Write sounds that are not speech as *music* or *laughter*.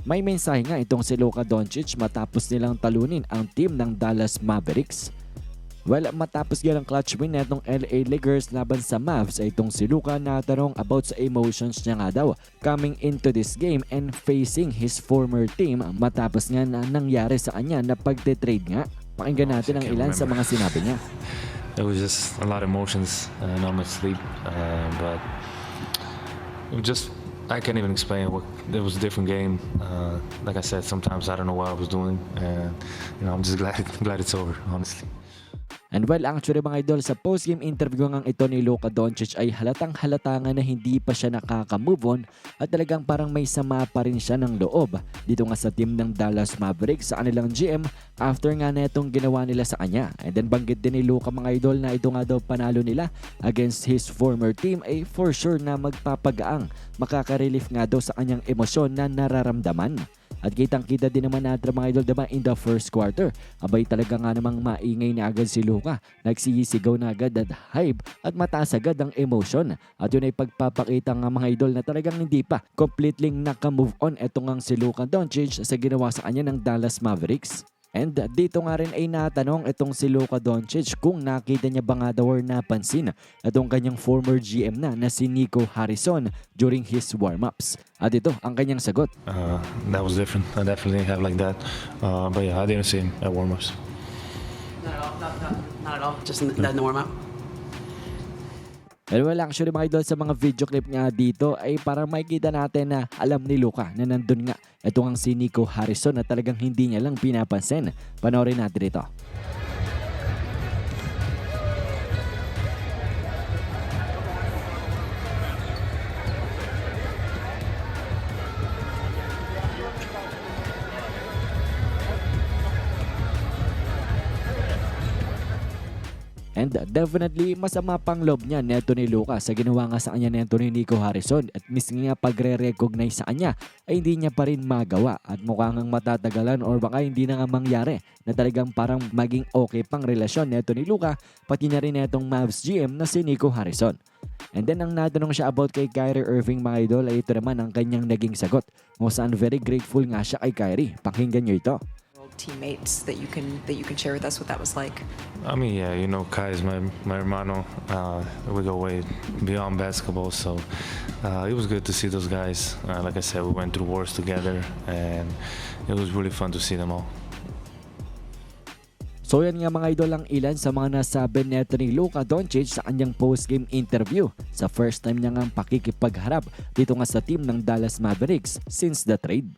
May mensahe nga itong si Luka Doncic matapos nilang talunin ang team ng Dallas Mavericks. Well, matapos nga ang clutch win netong LA Lakers laban sa Mavs ay itong si Luka natanong about sa emotions niya nga daw coming into this game and facing his former team matapos nga na nangyari sa kanya na pagte-trade nga. Pakinggan natin ang ilan sa mga sinabi niya. *laughs* It was just a lot of emotions, uh, not much sleep, uh, but just I can't even explain. What it was a different game. Uh, like I said, sometimes I don't know what I was doing, and you know I'm just glad *laughs* glad it's over. Honestly. And well, actually mga idol, sa post-game interview ngang ito ni Luka Doncic ay halatang halata nga na hindi pa siya nakaka-move on at talagang parang may sama pa rin siya ng loob dito nga sa team ng Dallas Mavericks sa kanilang GM after nga na itong ginawa nila sa kanya. And then banggit din ni Luka mga idol na ito nga daw panalo nila against his former team ay for sure na magpapagaang makaka-relief nga daw sa kanyang emosyon na nararamdaman. At kitang-kita din naman natin mga idol diba in the first quarter. Abay talaga nga namang maingay na agad si Luka. Nagsisigaw na agad at hype at mataas agad ang emotion. At yun ay pagpapakita nga mga idol na talagang hindi pa completely naka-move on eto nga si Luka Doncic sa ginawa sa kanya ng Dallas Mavericks. And dito nga rin ay natanong itong si Luka Doncic kung nakita niya ba nga daw or napansin itong kanyang former GM na na si Nico Harrison during his warm-ups. At ito ang kanyang sagot. Uh, that was different. I definitely didn't have like that. Uh, but yeah, I didn't see him at warm-ups. Not at all. Not, not, not at all. Just in the, in the warm up. Well, actually mga idol sa mga video clip nga dito ay parang makikita natin na alam ni Luka na nandun nga ito ang si Nico Harrison na talagang hindi niya lang pinapansin. Panoorin natin ito. And definitely masama pang loob niya neto ni Lucas sa ginawa nga sa kanya neto ni Nico Harrison at mismo nga pagre-recognize sa kanya ay hindi niya pa rin magawa at mukhang ang matatagalan or baka hindi na nga mangyari na talagang parang maging okay pang relasyon neto ni Luka pati na rin netong Mavs GM na si Nico Harrison. And then ang natanong siya about kay Kyrie Irving mga idol ay ito naman ang kanyang naging sagot kung saan very grateful nga siya kay Kyrie. Pakinggan niyo ito. Teammates that you can that you can share with us what that was like. I mean, yeah, you know, Kai is my my hermano. Uh, we go way beyond basketball, so uh, it was good to see those guys. Uh, like I said, we went through wars together, and it was really fun to see them all. So yan nga mga idol ang ilan sa mga nasabi neto ni Luka Doncic sa kanyang post-game interview sa first time niya nga pakikipagharap dito nga sa team ng Dallas Mavericks since the trade.